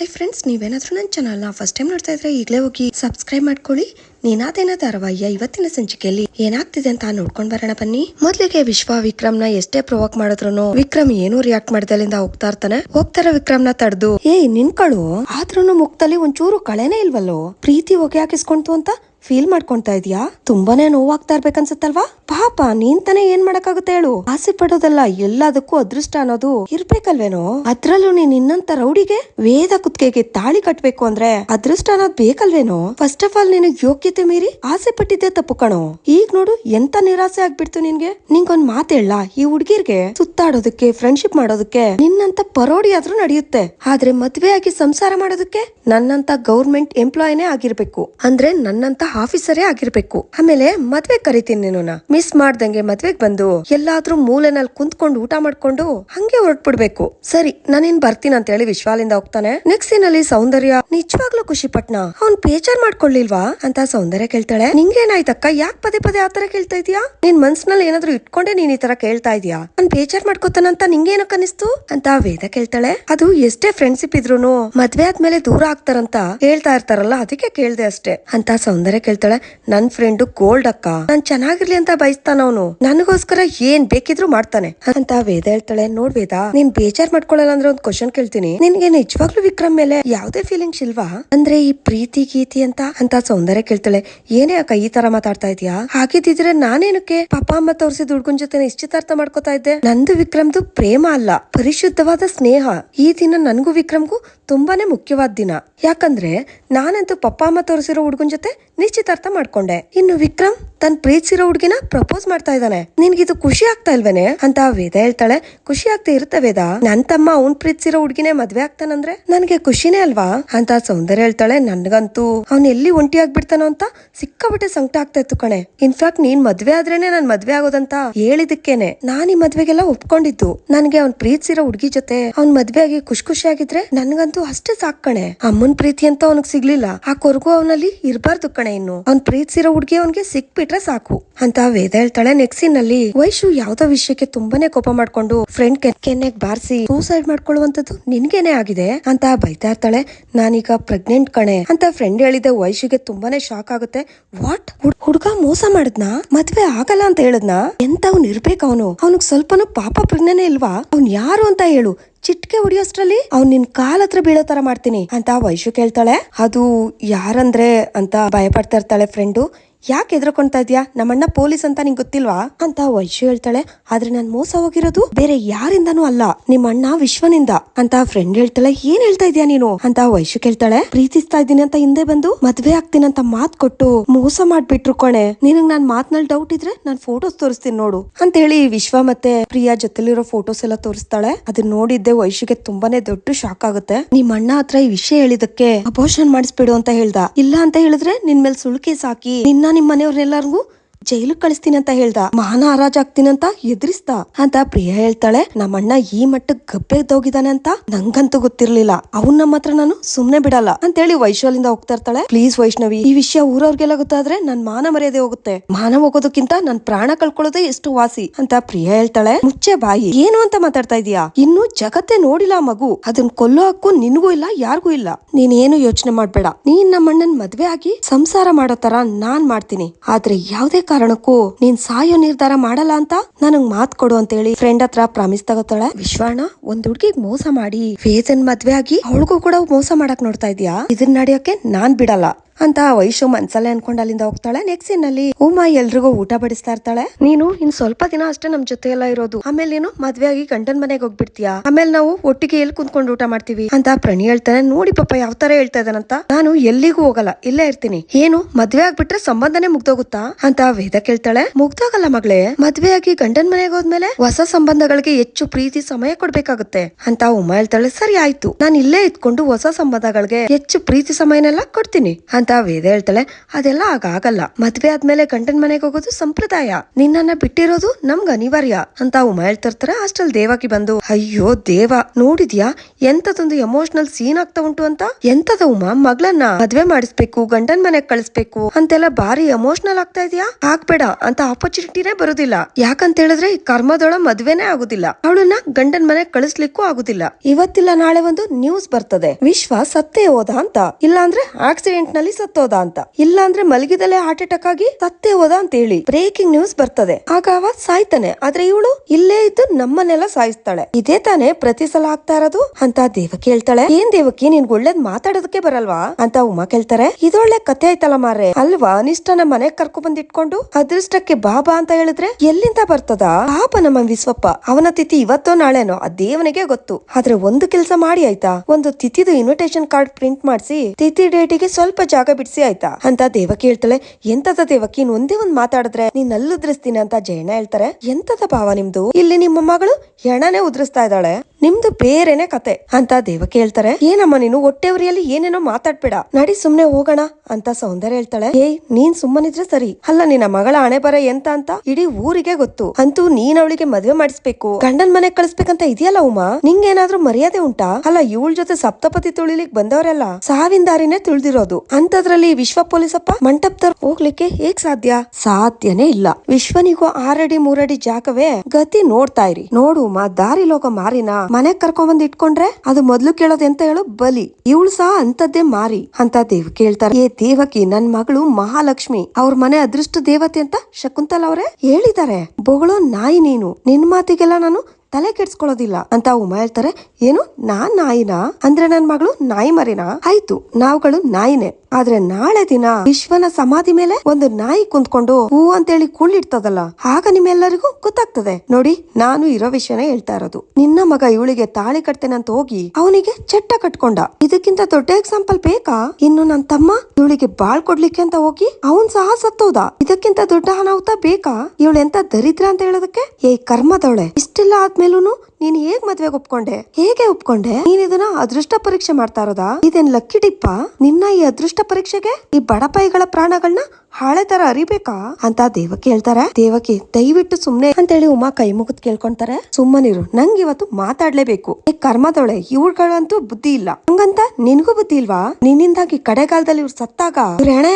Hi friends ನೀವೇನಾದ್ರೂ ನನ್ನ ಚಾನಲ್ನ ಫಸ್ಟ್ ಟೈಮ್ ನೋಡ್ತಾ ಇದ್ರೆ ಈಗಲೇ ಹೋಗಿ ಸಬ್ಸ್ಕ್ರೈಬ್ ಮಾಡ್ಕೊಳ್ಳಿ. ನೀನಾದೇನ ಧಾರಾವಾಹಿಯ ಇವತ್ತಿನ ಸಂಚಿಕೆಯಲ್ಲಿ ಏನಾಗ್ತಿದೆ ಅಂತ ನೋಡ್ಕೊಂಡ್ ಬರೋಣ ಬನ್ನಿ. ಮೊದಲಿಗೆ ವಿಶ್ವ ವಿಕ್ರಮ್ನ ಎಷ್ಟೇ ಪ್ರೊವೋಕ್ ಮಾಡಿದ್ರು ವಿಕ್ರಮ್ ಏನು ರಿಯಾಕ್ಟ್ ಮಾಡ್ದಲ್ಲಿಂದ ಹೋಗ್ತಾ ಇರ್ತಾನೆ. ಹೋಗ್ತಾರ ವಿಕ್ರಮ್ನ ತಡೆದು, ಏಯ್ ನಿನ್ಕಳು ಆದ್ರೂ ಮುಖದಲ್ಲಿ ಒಂಚೂರು ಕಳೆನೇ ಇಲ್ವಲ್ಲೋ? ಪ್ರೀತಿ ಹೊಗೆ ಹಾಕಿಸ್ಕೊಂತು ಅಂತ ಫೀಲ್ ಮಾಡ್ಕೊಂತಾ ಇದೀಯಾ? ತುಂಬಾನೇ ನೋವಾಗ್ತಾ ಇರ್ಬೇಕನ್ಸುತ್ತಲ್ವಾ ಪಾಪ, ನೀನ್ ತಾನೇ ಏನ್ ಮಾಡಕ್ಕಾಗುತ್ತೆ ಹೇಳು? ಆಸೆ ಪಡೋದಲ್ಲ, ಎಲ್ಲದಕ್ಕೂ ಅದೃಷ್ಟ ಅನ್ನೋದು ಇರ್ಬೇಕಲ್ವೇನೋ? ಅದ್ರಲ್ಲೂ ನೀನ್ ಇನ್ನಂತ ರೌಡಿಗೆ ವೇದ ಕುತ್ತಿಗೆಗೆ ತಾಳಿ ಕಟ್ಬೇಕು ಅಂದ್ರೆ ಅದೃಷ್ಟ ಅನ್ನೋದ್ ಬೇಕಲ್ವೇನೋ? ಫಸ್ಟ್ ಆಫ್ ಆಲ್ ನಿನಗ್ ಯೋಗ್ಯತೆ ಮೀರಿ ಆಸೆ ಪಟ್ಟಿದ್ದೆ ತಪ್ಪು ಕಣೋ. ಈಗ ನೋಡು, ಎಂತ ನಿರಾಸೆ ಆಗ್ಬಿಡ್ತು ನಿನ್ಗೆ? ನಿಂಗೊಂದ್ ಮಾತ ಹೇಳ, ಈ ಹುಡ್ಗಿರ್ಗೆ ಸುತ್ತಾಡೋದಕ್ಕೆ ಫ್ರೆಂಡ್ಶಿಪ್ ಮಾಡೋದಕ್ಕೆ ನಿನ್ನಂತ ಪರೋಡಿ ಆದ್ರೂ ನಡೆಯುತ್ತೆ. ಆದ್ರೆ ಮದ್ವೆ ಆಗಿ ಸಂಸಾರ ಮಾಡೋದಕ್ಕೆ ನನ್ನಂತ ಗೌರ್ಮೆಂಟ್ ಎಂಪ್ಲಾಯಿನೇ ಆಗಿರ್ಬೇಕು. ಅಂದ್ರೆ ನನ್ನಂತ ಆಫೀಸರೇ ಆಗಿರ್ಬೇಕು. ಆಮೇಲೆ ಮದ್ವೆ ಕರಿತೀನಿ ನೀನು ಮಿಸ್ ಮಾಡ್ದಂಗೆ ಮದ್ವೆಗ್ ಬಂದು ಎಲ್ಲಾದ್ರೂ ಮೂಲೆನಲ್ಲಿ ಕುಂತ್ಕೊಂಡು ಊಟ ಮಾಡ್ಕೊಂಡು ಹಂಗೆ ಹೊರಟ್ಬಿಡ್ಬೇಕು. ಸರಿ, ನಾನಿನ್ ಬರ್ತೀನಿ ಅಂತ ಹೇಳಿ ವಿಶ್ವಾಲಿಂದ ಹೋಗ್ತಾನೆ. ನೆಕ್ಸ್ಟ್ ಸೀನಲ್ಲಿ ಸೌಂದರ್ಯ, ನಿಜವಾಗ್ಲೂ ಖುಷಿ ಪಟ್ನ ಅವ್ನ್ ಪೇಚಾರ್ ಮಾಡ್ಕೊಳ್ಳಿಲ್ವಾ? ಅಂತ ಸೌಂದರ್ಯ ಕೇಳ್ತಾಳೆ. ನಿಂಗೇನಾಯ್ತಕ್ಕ? ಯಾಕ್ ಪದೇ ಪದೇ ಆತರ ಕೇಳ್ತಾ ಇದೀಯಾ ನಿನ್ ಮನ್ಸ್ನಲ್ಲಿ ಏನಾದ್ರೂ ಇಟ್ಕೊಂಡೆ ನೀನ್ ಈ ತರ ಕೇಳ್ತಾ ಇದೀಯಾ ನಾನ್ ಬೇಜಾರ್ ಮಾಡ್ಕೋತಾನಂತ ನಿಂಗೇನಕ್ಕ ಕನಿಸ್ತು ಅಂತ ವೇದ ಕೇಳ್ತಾಳೆ. ಅದು ಎಷ್ಟೇ ಫ್ರೆಂಡ್ಶಿಪ್ ಇದ್ರೂನು ಮದ್ವೆ ಆದ್ಮೇಲೆ ದೂರ ಆಗ್ತಾರಂತ ಹೇಳ್ತಾ ಇರ್ತಾರಲ್ಲ, ಅದಕ್ಕೆ ಕೇಳ್ದೆ ಅಷ್ಟೇ. ಅಂತ ಸೌಂದರ್ಯ ಕೇಳ್ತಾಳೆ, ನನ್ ಫ್ರೆಂಡ್ ಗೋಲ್ಡ್ ಅಕ್ಕ. ನಾನ್ ಚೆನ್ನಾಗಿರ್ಲಿ ಅಂತ ಬಯಸ್ತಾನ ಅವನು. ನನಗೋಸ್ಕರ ಏನ್ ಬೇಕಿದ್ರು ಮಾಡ್ತಾನೆ. ಅಂತ ವೇದ ಹೇಳ್ತಾಳೆ, ನೋಡ್ ವೇದ, ನೀನ್ ಬೇಜಾರ್ ಮಾಡ್ಕೊಳ್ಳಲ್ಲ ಅಂದ್ರೆ ಒಂದ್ ಕ್ವಶನ್ ಕೇಳ್ತೀನಿ. ನಿನ್ಗೆ ನಿಜವಾಗ್ಲೂ ವಿಕ್ರಮ್ ಮೇಲೆ ಯಾವ್ದೇ ಫೀಲಿಂಗ್ಸ್ ಇಲ್ವಾ? ಅಂದ್ರೆ ಈ ಪ್ರೀತಿ, ಗೀತಿ ಅಂತ ಅಂತ ಸೌಂದರ್ಯ ಕೇಳ್ತಾಳೆ, ಏನೇ ಅಕ್ಕ ಈ ತರ ಮಾತಾಡ್ತಾ ಇದೀಯಾ? ಹಾಗಿದ್ದಿದ್ರೆ ನಾನೇನಕ್ಕೆ ಪಾಪ ಅಮ್ಮ ತೋರಿಸಿದ ಹುಡ್ಗನ್ ಜೊತೆ ನಿಶ್ಚಿತಾರ್ಥ ಮಾಡ್ಕೋತಾ ಇದ್ದೆ? ನಂದು ವಿಕ್ರಮ್ದು ಪ್ರೇಮ ಅಲ್ಲ, ಪರಿಶುದ್ಧವಾದ ಸ್ನೇಹ. ಈ ದಿನ ನನ್ಗೂ ವಿಕ್ರಮ್ಗೂ ತುಂಬಾನೇ ಮುಖ್ಯವಾದ ದಿನ. ಯಾಕಂದ್ರೆ ನಾನಂತೂ ಪಪ್ಪ ಅಮ್ಮ ತೋರಿಸಿರೋ ಹುಡ್ಗನ್ ಜೊತೆ ನಿಶ್ಚಿತಾರ್ಥ ಮಾಡ್ಕೊಂಡೆ. ಇನ್ನು ವಿಕ್ರಮ್ ತನ್ ಪ್ರೀತಿಸಿರೋ ಹುಡುಗಿನ ಪ್ರಪೋಸ್ ಮಾಡ್ತಾ ಇದ್ದಾನೆ. ನಿನ್ಗಿದು ಖುಷಿ ಆಗ್ತಾ ಇಲ್ವೇನೆ? ಅಂತ ವೇದ ಹೇಳ್ತಾಳೆ. ಖುಷಿ ಆಗ್ತಾ ಇರುತ್ತೆ ವೇದ. ನನ್ ತಮ್ಮ ಅವನ್ ಪ್ರೀತಿಸಿರೋ ಹುಡುಗಿನೇ ಮದ್ವೆ ಆಗ್ತಾನಂದ್ರೆ ನನ್ಗೆ ಖುಷಿನೇ ಅಲ್ವಾ? ಅಂತ ಸೌಂದರ್ಯ ಹೇಳ್ತಾಳೆ. ನನ್ಗಂತೂ ಅವ್ನ್ ಎಲ್ಲಿ ಒಂಟಿ ಆಗ್ಬಿಡ್ತಾನೋ ಅಂತ ಸಿಕ್ಕಾಬಿಟ್ಟೆ ಸಂಕಟ ಆಗ್ತಾ ಇತ್ತು ಕಣೆ. ಇನ್ಫ್ಯಾಕ್ಟ್ ನೀನ್ ಮದ್ವೆ ಆದ್ರೇನೆ ನಾನ್ ಮದ್ವೆ ಆಗೋದಂತ ಹೇಳಿದಕ್ಕೇನೆ ನಾನ್ ಈ ಮದ್ವೆಗೆಲ್ಲ ಒಪ್ಕೊಂಡಿದ್ದು. ನನ್ಗೆ ಅವ್ನ್ ಪ್ರೀತಿಸಿರೋ ಹುಡುಗಿ ಜೊತೆ ಅವ್ನ್ ಮದ್ವೆ ಆಗಿ ಖುಷಿ ಖುಷಿಯಾಗಿದ್ರೆ ನನ್ಗಂತೂ ಅಷ್ಟೇ ಸಾಕ್ ಕಣೆ. ಅಮ್ಮನ್ ಪ್ರೀತಿ ಅಂತ ಅವನಿಗೆ ಸಿಗ್ಲಿಲ್ಲ. ಆ ಕೊರಗು ಅವನಲ್ಲಿ ಇರ್ಬಾರ್ದು ಕಣೆ ಇನ್ನು. ಅವ್ನ್ ಪ್ರೀತಿಸಿರೋ ಹುಡ್ಗಿ ಅವನ್ಗೆ ಸಿಕ್ಬಿಟ್ರೆ ಸಾಕು. ಅಂತ ವೇದ ಹೇಳ್ತಾಳೆ ನೆಕ್ಸಿನಲ್ಲಿ ವೈಶು ಯಾವ್ದೋ ವಿಷಯಕ್ಕೆ ತುಂಬಾನೇ ಕೋಪ ಮಾಡ್ಕೊಂಡು ಫ್ರೆಂಡ್ ಕೆನ್ನೆಗ್ ಬಾರಿಸಿ ಸೂಸೈಡ್ ಮಾಡ್ಕೊಳ್ಳುವಂತದ್ದು ನಿನ್ಗೇನೆ ಆಗಿದೆ? ಅಂತ ಬೈತಾ ಇರ್ತಾಳೆ. ನಾನೀಗ ಪ್ರೆಗ್ನೆಂಟ್ ಕಣೆ. ಅಂತ ಫ್ರೆಂಡ್ ಹೇಳಿದೆ, ವೈಶುಗೆ ತುಂಬಾನೇ ಶಾಕ್ ಆಗುತ್ತೆ. ವಾಟ್ ಹುಡ್ಗ ಮೋಸ ಮಾಡಿದ್ನಾ? ಮದ್ವೆ ಆಗಲ್ಲ ಅಂತ ಹೇಳದ್ನಾ? ಎಂತವ್ನ್ ಇರ್ಬೇಕು ಅವನು. ಅವನಿಗೆ ಸ್ವಲ್ಪನೂ ಪಾಪ ಪ್ರಜ್ಞೆನೆ ಇಲ್ವಾ? ಅವ್ನ್ ಯಾರು ಅಂತ ಹೇಳು. ಚಿಟ್ಕೆ ಹೊಡಿಯೋಷ್ಟ್ರಲ್ಲಿ ಅವ್ನ್ ನಿನ್ ಕಾಲ್ ಹತ್ರ ಬೀಳೋ ತರ ಮಾಡ್ತೀನಿ ಅಂತ ವೈಶು ಕೇಳ್ತಾಳೆ. ಅದು ಯಾರಂದ್ರೆ ಅಂತ ಭಯಪಡ್ತಾ ಇರ್ತಾಳೆ ಫ್ರೆಂಡು ಯಾಕೆ ಎದ್ರಕೊಂತಾ ಇದ್ಯಾ? ನಮ್ಮಣ್ಣ ಪೊಲೀಸ್ ಅಂತ ನಿಂಗೆ ಗೊತ್ತಿಲ್ವಾ? ಅಂತ ವೈಶು ಹೇಳ್ತಾಳೆ, ಆದ್ರೆ ನಾನ್ ಮೋಸ ಹೋಗಿರೋದು ಬೇರೆ ಯಾರಿಂದನೂ ಅಲ್ಲ ನಿಮ್ಮ ಅಣ್ಣ ವಿಶ್ವನಿಂದ. ಅಂತ ಫ್ರೆಂಡ್ ಹೇಳ್ತಾಳೆ, ಏನ್ ಹೇಳ್ತಾ ಇದ್ಯಾ ನೀನು? ಅಂತ ವೈಶು ಕೇಳ್ತಾಳೆ, ಪ್ರೀತಿಸ್ತಾ ಇದ್ದೀನಿ ಅಂತ ಹಿಂದೆ ಬಂದು ಮದ್ವೆ ಆಗ್ತೀನಿ ಅಂತ ಮಾತ್ ಕೊಟ್ಟು ಮೋಸ ಮಾಡ್ಬಿಟ್ರು ಕೊಣೆ. ನಿನಗ್ ನಾನ್ ಮಾತ್ನಲ್ಲಿ ಡೌಟ್ ಇದ್ರೆ ನಾನ್ ಫೋಟೋಸ್ ತೋರಿಸ್ತೀನಿ ನೋಡು. ಅಂತ ಹೇಳಿ ವಿಶ್ವ ಮತ್ತೆ ಪ್ರಿಯಾ ಜೊತೆಲಿರೋ ಫೋಟೋಸ್ ಎಲ್ಲ ತೋರಿಸ್ತಾಳೆ. ಅದನ್ನ ನೋಡಿದ್ದೆ ವೈಶುಗೆ ತುಂಬಾನೇ ದೊಡ್ಡ ಶಾಕ್ ಆಗುತ್ತೆ. ನಿಮ್ ಅಣ್ಣ ಹತ್ರ ಈ ವಿಷಯ ಹೇಳಿದಕ್ಕೆ ಅಬೋಷನ್ ಮಾಡಿಸ್ಬಿಡು ಅಂತ ಹೇಳ್ದ. ಇಲ್ಲ ಅಂತ ಹೇಳಿದ್ರೆ ನಿನ್ ಮೇಲೆ ಸುಳ್ಳು ಕೇಸ್ ಹಾಕಿ ನಿನ್ನ ನಿಮ್ ಮನೆಯವ್ರನ್ನೆಲ್ಲರಿಗೂ ಜೈಲು ಕಳಿಸ್ತೀನಿ ಅಂತ ಹೇಳ್ದ. ಮಾನ ಆಗ್ತೀನಂತ ಎದುರಿಸ್ದ. ಅಂತ ಪ್ರಿಯ ಹೇಳ್ತಾಳೆ, ನಮ್ಮಣ್ಣ ಈ ಮಟ್ಟಕ್ಕೆ ಗಬ್ಬೆದ್ದೋಗಿದ್ದಾನೆ ಅಂತ ನಂಗಂತೂ ಗೊತ್ತಿರ್ಲಿಲ್ಲ. ಅವ್ನ್ ನಮ್ಮ ನಾನು ಸುಮ್ನೆ ಬಿಡಲ್ಲ. ಅಂತ ಹೇಳಿ ವೈಶ್ವಲಿಂದ ಹೋಗ್ತಾ ಇರ್ತಾಳೆ. ಪ್ಲೀಸ್ ವೈಷ್ಣವಿ, ಈ ವಿಷಯ ಊರವ್ರಿಗೆಲ್ಲ ಗೊತ್ತಾದ್ರೆ ನನ್ ಮಾನ ಮರ್ಯಾದೆ ಹೋಗುತ್ತೆ. ಮಾನ ಹೋಗೋದಕ್ಕಿಂತ ನನ್ ಪ್ರಾಣ ಕಳ್ಕೊಳ್ಳೋದೇ ಎಷ್ಟು ವಾಸಿ. ಅಂತ ಪ್ರಿಯ ಹೇಳ್ತಾಳೆ. ಮುಚ್ಚೆ ಬಾಯಿ, ಏನು ಅಂತ ಮಾತಾಡ್ತಾ ಇದೀಯಾ ಇನ್ನು ಜಗತ್ತೇ ನೋಡಿಲ್ಲ ಮಗು. ಅದನ್ ಕೊಲ್ಲೋ ಹಕ್ಕು ನಿನ್ಗೂ ಇಲ್ಲ, ಯಾರಿಗೂ ಇಲ್ಲ. ನೀನೇನು ಯೋಚನೆ ಮಾಡ್ಬೇಡ. ನೀನ್ ನಮ್ಮಣ್ಣನ್ ಮದ್ವೆ ಆಗಿ ಸಂಸಾರ ಮಾಡೋ ತರ ನಾನ್ ಮಾಡ್ತೀನಿ. ಆದ್ರೆ ಯಾವ್ದೇ ಕಾರಣಕ್ಕೂ ನೀನ್ ಸಾಯೋ ನಿರ್ಧಾರ ಮಾಡಲ್ಲ ಅಂತ ನನಗ್ ಮಾತ್ ಕೊಡು ಅಂತ ಹೇಳಿ ಫ್ರೆಂಡ್ ಹತ್ರ ಪ್ರಾಮಿಸ್ ತಗೋತಾಳೆ. ವಿಶ್ವಾಣ ಒಂದ್ ಹುಡ್ಗಿಗ್ ಮೋಸ ಮಾಡಿ ಫೇಸನ್ ಮದ್ವೆ ಆಗಿ, ಅವಳಿಗೂ ಕೂಡ ಮೋಸ ಮಾಡಕ್ ನೋಡ್ತಾ ಇದೀಯಾ? ಇದನ್ ನಡೆಯೋಕೆ ನಾನ್ ಬಿಡಲ್ಲ. ಅಂತ ವೈಶು ಮನ್ಸಲ್ಲೇ ಅನ್ಕೊಂಡ್ ಅಲ್ಲಿಂದ ಹೋಗ್ತಾಳೆ. ನೆಕ್ಸ್ಟ್ ಅಲ್ಲಿ ಉಮಾ ಎಲ್ರಿಗೂ ಊಟ ಬಡಿಸ್ತಾ ಇರ್ತಾಳೆ. ನೀನು ಇನ್ ಸ್ವಲ್ಪ ದಿನ ಅಷ್ಟೇ ನಮ್ ಜೊತೆ ಎಲ್ಲ ಇರೋದು. ಆಮೇಲೆ ನೀನು ಮದ್ವೆ ಆಗಿ ಗಂಡನ್ ಮನೆಗೆ ಹೋಗ್ಬಿಡ್ತೀಯಾ? ಆಮೇಲೆ ನಾವು ಒಟ್ಟಿಗೆ ಎಲ್ಲಿ ಕುಂತ್ಕೊಂಡು ಊಟ ಮಾಡ್ತೀವಿ? ಅಂತ ಪ್ರಣಿ ಹೇಳ್ತಾನೆ. ನೋಡಿ ಪಾಪ ಯಾವ ತರ ಹೇಳ್ತಾ ಇದ್ದಾನಂತ ನಾನು ಎಲ್ಲಿಗೂ ಹೋಗಲ್ಲ, ಇಲ್ಲೇ ಇರ್ತೀನಿ. ಏನು, ಮದ್ವೆ ಆಗ್ಬಿಟ್ರೆ ಸಂಬಂಧನೇ ಮುಗ್ದೋಗುತ್ತಾ? ಅಂತ ವೇದ ಕೇಳ್ತಾಳೆ. ಮುಗ್ದೋಗಲ್ಲ ಮಗಳೇ ಮದ್ವೆ ಆಗಿ ಗಂಡನ್ ಮನೆಗೆ ಹೋದ್ಮೇಲೆ ಹೊಸ ಸಂಬಂಧಗಳಿಗೆ ಹೆಚ್ಚು ಪ್ರೀತಿ ಸಮಯ ಕೊಡ್ಬೇಕಾಗುತ್ತೆ ಅಂತ ಉಮಾ ಹೇಳ್ತಾಳೆ. ಸರಿ, ಆಯ್ತು. ನಾನು ಇಲ್ಲೇ ಇದ್ಕೊಂಡು ಹೊಸ ಸಂಬಂಧಗಳಿಗೆ ಹೆಚ್ಚು ಪ್ರೀತಿ ಸಮಯನೆಲ್ಲ ಕೊಡ್ತೀನಿ, ಅಂತ ಅಂತ ವೇದ ಹೇಳ್ತಾಳೆ, ಅದೆಲ್ಲ ಆಗಾಗಲ್ಲ ಮದ್ವೆ ಆದ್ಮೇಲೆ ಗಂಡನ್ ಮನೆಗೆ ಹೋಗೋದು ಸಂಪ್ರದಾಯ. ನಿನ್ನನ್ನ ಬಿಟ್ಟಿರೋದು ನಮ್ಗ್ ಅನಿವಾರ್ಯ ಅಂತ ಉಮಾ ಹೇಳ್ತಿರ್ತಾರೆ ಅಷ್ಟ್ರಲ್ಲಿ ದೇವಕಿ ಬಂದು, ಅಯ್ಯೋ ದೇವ, ನೋಡಿದ್ಯಾ? ಎಂತದೊಂದು ಎಮೋಷನಲ್ ಸೀನ್ ಆಗ್ತಾ ಉಂಟು ಅಂತ? ಎಂತದ ಉಮಾ? ಮಗಳನ್ನ ಮದ್ವೆ ಮಾಡಿಸ್ಬೇಕು, ಗಂಡನ್ ಮನೆಗ್ ಕಳಿಸ್ಬೇಕು ಅಂತೆಲ್ಲ ಬಾರಿ ಎಮೋಷನಲ್ ಆಗ್ತಾ ಇದೆಯಾ? ಆಗ್ಬೇಡ ಅಂತ ಆಪರ್ಚುನಿಟಿನೇ ಬರೋದಿಲ್ಲ. ಯಾಕಂತ ಹೇಳಿದ್ರೆ ಈ ಕರ್ಮದೊಳ ಮದ್ವೆನೇ ಆಗುದಿಲ್ಲ. ಅವಳನ್ನ ಗಂಡನ್ ಮನೆಗ್ ಕಳಿಸ್ಲಿಕ್ಕೂ ಆಗುದಿಲ್ಲ. ಇವತ್ತಿಲ್ಲ, ನಾಳೆ ಒಂದು ನ್ಯೂಸ್ ಬರ್ತದೆ. ವಿಶ್ವ ಸತ್ತೇ ಹೋದ ಅಂತ. ಇಲ್ಲಾಂದ್ರೆ ಆಕ್ಸಿಡೆಂಟ್ ಸತ್ತೋದ ಅಂತ. ಇಲ್ಲ ಅಂದ್ರೆ ಮಲಗಿದಲ್ಲೇ ಹಾರ್ಟ್ ಅಟ್ಯಾಕ್ ಆಗಿ ಸತ್ತೇ ಹೋದ ಅಂತ ಹೇಳಿ ಬ್ರೇಕಿಂಗ್ ನ್ಯೂಸ್ ಬರ್ತದೆ. ಆಗ ಅವ ಸಾಯ್ತಾನೆ. ಆದ್ರೆ ಇವಳು ಇಲ್ಲೇ ಇದ್ದು ನಮ್ಮನ್ನೆಲ್ಲ ಸಾಯಿಸ್ತಾಳೆ. ಇದೇ ತಾನೇ ಪ್ರತಿ ಸಲ ಆಗ್ತಾ ಇರೋದು? ಅಂತ ದೇವಕಿ ಹೇಳ್ತಾಳೆ ಏನ್ ದೇವಕಿ ನಿನ್ಗೆ ಒಳ್ಳೇದ್ ಮಾತಾಡೋದಕ್ಕೆ ಬರಲ್ವಾ? ಅಂತ ಉಮಾ ಕೇಳ್ತಾರೆ. ಇದೊಳ್ಳೆ ಕತೆ ಆಯ್ತಲ್ಲ ಮಾರೆ ಅಲ್ವಾ, ಅನಿಷ್ಟನ ಮನೆಗ್ ಕರ್ಕೊ ಬಂದ್ ಇಟ್ಕೊಂಡು ಅದೃಷ್ಟಕ್ಕೆ ಬಾಬಾ ಅಂತ ಹೇಳಿದ್ರೆ ಎಲ್ಲಿಂದ ಬರ್ತದ? ಪಾಪ ನಮ್ಮ ವಿಶ್ವಪ್ಪ. ಅವನ ತಿಥಿ ಇವತ್ತೋ ನಾಳೆನೋ ಆ ದೇವನಿಗೆ ಗೊತ್ತು. ಆದ್ರೆ ಒಂದು ಕೆಲಸ ಮಾಡಿ ಆಯ್ತಾ? ಒಂದು ತಿಥಿದು ಇನ್ವಿಟೇಷನ್ ಕಾರ್ಡ್ ಪ್ರಿಂಟ್ ಮಾಡಿಸಿ, ತಿಥಿ ಡೇಟಿಗೆ ಸ್ವಲ್ಪ ಜಾಗ ಬಿಡಿಸಿ ಆಯ್ತಾ? ಅಂತ ದೇವಕಿ ಹೇಳ್ತಾಳೆ ಎಂತದ ದೇವಕಿ ಒಂದೇ ಒಂದ್ ಮಾತಾಡಿದ್ರೆ ನೀನ್ ಅಲ್ಲಿ ಉದ್ರಿಸ್ತೀನಿ ಅಂತ ಜಯಣ್ಣ ಹೇಳ್ತಾರೆ. ಎಂತದ ಭಾವ ನಿಮ್ದು? ಇಲ್ಲಿ ನಿಮ್ಮ ಮಗಳು ಹೆಣನೇ ಉದ್ರಿಸ್ತಾ ಇದ್ದಾಳೆ. ನಿಮ್ದು ಬೇರೆನೆ ಕತೆ ಅಂತ ದೇವಕಿ ಹೇಳ್ತಾರೆ ಏನಮ್ಮ ನೀನು ಹೊಟ್ಟೆವರಿಯಲ್ಲಿ ಏನೇನೋ ಮಾತಾಡ್ಬೇಡ. ನಡಿ ಸುಮ್ನೆ ಹೋಗೋಣ ಅಂತ ಸೌಂದರ್ಯ ಹೇಳ್ತಾಳೆ. ಏಯ್, ನೀನ್ ಸುಮ್ಮನಿದ್ರೆ ಸರಿ. ಅಲ್ಲ, ನಿನ್ನ ಮಗಳ ಹಣೆ ಬರ ಎಂತ ಅಂತ ಇಡೀ ಊರಿಗೆ ಗೊತ್ತು. ಅಂತೂ ನೀನ್ ಅವಳಿಗೆ ಮದ್ವೆ ಮಾಡಿಸ್ಬೇಕು. ಗಂಡನ್ ಮನೆಗ್ ಕಳಿಸ್ಬೇಕಂತ ಇದೆಯಲ್ಲ ಉಮಾ? ನಿಂಗೇನಾದ್ರೂ ಮರ್ಯಾದೆ ಉಂಟಾ? ಅಲ್ಲ, ಇವಳ ಜೊತೆ ಸಪ್ತಪತಿ ತುಳಿಲಿಕ್ ಬಂದವರೆಲ್ಲ? ಸಾವಿನ ದಾರಿನೇ ತುಳಿದಿರೋದು. ಅಂತದ್ರಲ್ಲಿ ವಿಶ್ವ ಪೊಲೀಸಪ್ಪ? ಮಂಟಪದ ಹೋಗ್ಲಿಕ್ಕೆ ಹೇಗ್ ಸಾಧ್ಯ? ಸಾಧ್ಯನೇ ಇಲ್ಲ. ವಿಶ್ವನಿಗೂ ಆರಡಿ ಮೂರಡಿ ಜಾಗವೇ ಗತಿ ನೋಡ್ತಾ ಇರಿ. ನೋಡು ಮಾ, ದಾರಿ ಲೋಕ ಮಾರಿನ. ಮನೆಗ್ ಕರ್ಕೊಂಡ್ ಬಂದ್ ಇಟ್ಕೊಂಡ್ರೆ ಅದು ಮೊದ್ಲು ಕೇಳೋದ್ ಎಂತ ಹೇಳು ಬಲಿ. ಇವಳು ಸಹ ಅಂತದ್ದೇ ಮಾರಿ. ಅಂತ ದೇವ್ ಕೇಳ್ತಾರೆ. ಏ ದೇವಕಿ, ನನ್ ಮಗಳು ಮಹಾಲಕ್ಷ್ಮಿ, ಅವ್ರ ಮನೆ ಅದೃಷ್ಟ ದೇವತೆ ಅಂತ ಶಕುಂತಲ ಅವರೇ ಹೇಳಿದ್ದಾರೆ ಬೊಗಳೋ ನಾಯಿ ನೀನು. ನಿನ್ ಮಾತಿಗೆಲ್ಲ ನಾನು ತಲೆ ಕೆಡ್ಸ್ಕೊಳ್ಳೋದಿಲ್ಲ ಅಂತ ಉಮಾ ಹೇಳ್ತಾರೆ, ಏನು? ನಾನ್ ನಾಯಿನ? ಅಂದ್ರೆ ನನ್ ಮಗಳು ನಾಯಿ ಮರಿನಾ? ಆಯ್ತು, ನಾವುಗಳು ನಾಯಿನೇ. ಆದ್ರೆ ನಾಳೆ ದಿನ ವಿಶ್ವನ ಸಮಾಧಿ ಮೇಲೆ ಒಂದು ನಾಯಿ ಕುಂತ್ಕೊಂಡು ಹೂ ಅಂತೇಳಿ ಕುಳ್ಳಿಡ್ತದಲ್ಲ ಆಗ ನಿಮ್ಮೆಲ್ಲರಿಗೂ ಗೊತ್ತಾಗ್ತದೆ. ನೋಡಿ, ನಾನು ಇರೋ ವಿಷಯನೇ ಹೇಳ್ತಾ ಇರೋದು. ನಿನ್ನ ಮಗ ಇವಳಿಗೆ ತಾಳಿ ಕಟ್ತೇನೆ ಅಂತ ಹೋಗಿ ಅವನಿಗೆ ಚಟ್ಟ ಕಟ್ಕೊಂಡ. ಇದಕ್ಕಿಂತ ದೊಡ್ಡ ಎಕ್ಸಾಂಪಲ್ ಬೇಕಾ? ಇನ್ನು ನನ್ ತಮ್ಮ ಇವಳಿಗೆ ಬಾಳ್ ಕೊಡ್ಲಿಕ್ಕೆ ಅಂತ ಹೋಗಿ ಅವನ್ ಸಹ ಸತ್ತೋದ. ಇದಕ್ಕಿಂತ ದೊಡ್ಡ ಅನಾಹುತ ಬೇಕಾ? ಇವಳು ಎಂತ ದರಿದ್ರ ಅಂತ ಹೇಳೋದಕ್ಕೆ? ಏ ಕರ್ಮದವಳೆ. ಇಷ್ಟೆಲ್ಲ ಆದ್ಮೇಲೂ ನೀನ್ ಹೇಗ್ ಮದ್ವೆಗೆ ಒಪ್ಕೊಂಡೆ? ಹೇಗೆ ಒಪ್ಕೊಂಡೆ? ನೀನ್ ಇದನ್ನ ಅದೃಷ್ಟ ಪರೀಕ್ಷೆ ಮಾಡ್ತಾ ಇರೋದಾ? ಇದೇನ್ ಲಕ್ಕಿ ಟಿಪ್ಪ? ನಿನ್ನ ಈ ಅದೃಷ್ಟ ಪರೀಕ್ಷೆಗೆ ಈ ಬಡಪಾಯಿಗಳ ಪ್ರಾಣಗಳನ್ನ ಹಾಳೆ ತರ ಅರಿಬೇಕಾ? ಅಂತ ದೇವಕಿ ಹೇಳ್ತಾರೆ ದೇವಕಿ ದಯವಿಟ್ಟು ಸುಮ್ನೆ ಅಂತೇಳಿ ಉಮಾ ಕೈ ಮುಗಿದ್ ಕೇಳ್ಕೊಂತಾರೆ. ಸುಮ್ಮನಿರು ನಂಗ್ ಇವತ್ತು ಮಾತಾಡ್ಲೇಬೇಕು. ಈ ಕರ್ಮದೊಳೆ ಇವ್ಳುಗಳಂತೂ ಬುದ್ಧಿ ಇಲ್ಲ. ಹಂಗಂತ ನಿನ್ಗೂ ಬುದ್ಧಿ ಇಲ್ವಾ? ನಿನ್ನಿಂದಾಗಿ ಕಡೆಗಾಲದಲ್ಲಿ ಇವ್ರು ಸತ್ತಾಗ ಇವ್ರ ಹೆಣ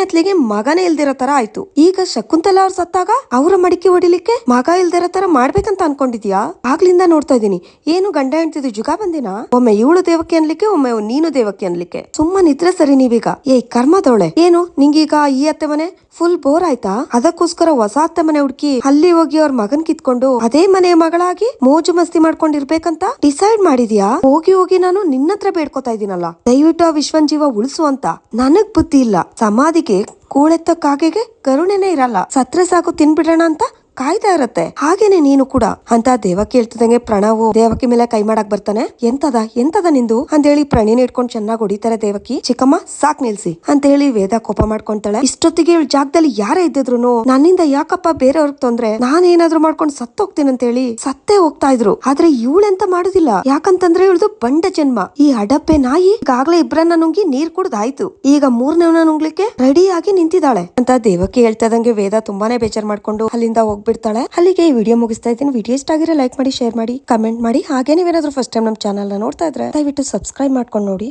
ಮಗನೇ ಇಲ್ದಿರೋ ತರ ಆಯ್ತು. ಈಗ ಶಕುಂತಲಾ ಅವ್ರು ಸತ್ತಾಗ ಅವರ ಮಡಿಕೆ ಹೊಡಿಲಿಕ್ಕೆ ಮಗ ಇಲ್ದಿರೋ ತರ ಮಾಡ್ಬೇಕಂತ ಅನ್ಕೊಂಡಿದ್ಯಾ? ಆಗ್ಲಿಂದ ನೋಡ್ತಾ ಇದೀನಿ ಏನು ಗಂಡ ಹೆಣ್ತಿದ್ದು ಜುಗ ಬಂದಿನ? ಒಮ್ಮೆ ಇವಳು ದೇವಕ್ಕೆ ಅನ್ಲಿಕ್ಕೆ, ಒಮ್ಮೆ ನೀನು ದೇವಕ್ಕೆ ಅನ್ಲಿಕ್ಕೆ. ಸುಮ್ಮನಿದ್ರೆ ಸರಿ ನೀವೀಗ. ಏ ಕರ್ಮದೊಳೆ, ಏನು ನಿಂಗೀಗ ಈ ಅತ್ತೆ ಮನೆ? ಫುಲ್ ಬೋರ್ ಆಯ್ತಾ? ಅದಕ್ಕೋಸ್ಕರ ಹೊಸ ಅತ್ತೆ ಮನೆ ಹುಡುಕಿ ಅಲ್ಲಿ ಹೋಗಿ ಅವ್ರ ಮಗನ್ ಕಿತ್ಕೊಂಡು ಅದೇ ಮನೆಯ ಮಗಳಾಗಿ ಮೋಜು ಮಸ್ತಿ ಮಾಡ್ಕೊಂಡಿರ್ಬೇಕಂತ ಡಿಸೈಡ್ ಮಾಡಿದ್ಯಾ? ಹೋಗಿ ಹೋಗಿ ನಾನು ನಿನ್ನತ್ರ ಬೇಡ್ಕೊತಾ ಇದೀನಲ್ಲ. ದಯವಿಟ್ಟು ಆ ವಿಶ್ವನ್ ಜೀವ ಉಳಿಸು ಅಂತ ನನಗ್ ಬುದ್ಧಿ ಇಲ್ಲ. ಸಮಾಧಿಗೆ ಕೂಳೆತ್ತ ಕಾಗೆಗೆ ಕರುಣೆನೇ ಇರಲ್ಲ. ಸತ್ರೆ ಸಾಕು ತಿನ್ಬಿಡೋಣ ಅಂತ ಕಾಯ್ತಾ ಇರತ್ತೆ. ಹಾಗೇನೆ ನೀನು ಕೂಡ. ಅಂತ ದೇವಕಿ ಹೇಳ್ತಿದಂಗೆ ಪ್ರಣವು ದೇವಕಿ ಮೇಲೆ ಕೈ ಮಾಡಕ್ ಬರ್ತಾನೆ. ಎಂತದ ಎಂತದ ನಿಂದು? ಅಂತ ಹೇಳಿ ಪ್ರಣಿನ ಇಟ್ಕೊಂಡ್ ಚೆನ್ನಾಗ್ ಹೊಡಿತಾರೆ ದೇವಕಿ. ಚಿಕ್ಕಮ್ಮ, ಸಾಕ್ ನಿಲ್ಸಿ. ಅಂತ ಹೇಳಿ ವೇದ ಕೋಪ ಮಾಡ್ಕೊಂತಾಳೆ. ಇಷ್ಟೊತ್ತಿಗೆ ಇವಳ ಜಾಗದಲ್ಲಿ ಯಾರೇ ಇದ್ದಿದ್ರು ನನ್ನಿಂದ ಯಾಕಪ್ಪ ಬೇರೆಯವ್ರಿಗೆ ತೊಂದ್ರೆ? ನಾನೇನಾದ್ರೂ ಮಾಡ್ಕೊಂಡು ಸತ್ತೋಗ್ತೀನಿ ಅಂತ ಹೇಳಿ ಸತ್ತೇ ಹೋಗ್ತಾ ಇದ್ರು. ಆದ್ರೆ ಇವಳೆಂತ ಮಾಡುದಿಲ್ಲ. ಯಾಕಂತಂದ್ರೆ ಇವಳ್ದು ಬಂಡ ಜನ್ಮ. ಈ ಅಡಪ್ಪೆ ನಾಯಿ ಈಗಾಗ್ಲೇ ಇಬ್ರನ್ನ ನುಂಗಿ ನೀರ್ ಕುಡ್ದಾಯ್ತು. ಈಗ ಮೂರನೇವನ ನುಂಗ್ಲಿಕ್ಕೆ ರೆಡಿ ಆಗಿ ನಿಂತಿದ್ದಾಳೆ. ಅಂತ ದೇವಕಿ ಹೇಳ್ತಾ ಇದಂಗೆ ವೇದ ತುಂಬಾನೇ ಬೇಜಾರ್ ಮಾಡ್ಕೊಂಡು ಅಲ್ಲಿಂದ ಹೋಗ್ಬಿಡ್ತಾಳೆ. ಅಲ್ಲಿಗೆ ಈ ವಿಡಿಯೋ ಮುಗಿಸ್ತಾ ಇದ್ದೀನಿ. ವಿಡಿಯೋ ಇಷ್ಟ ಆಗಿರೋ ಲೈಕ್ ಮಾಡಿ ಶೇರ್ ಮಾಡಿ ಕಮೆಂಟ್ ಮಾಡಿ. ಹಾಗೆ ನೀವೇನಾದ್ರೂ ಫಸ್ಟ್ ಟೈಮ್ ನಮ್ಮ ಚಾನಲ್ ನೋಡ್ತಾ ಇದ್ರೆ ದಯವಿಟ್ಟು ಸಬ್ಸ್ಕ್ರೈಬ್ ಮಾಡ್ಕೊಂಡು ನೋಡಿ.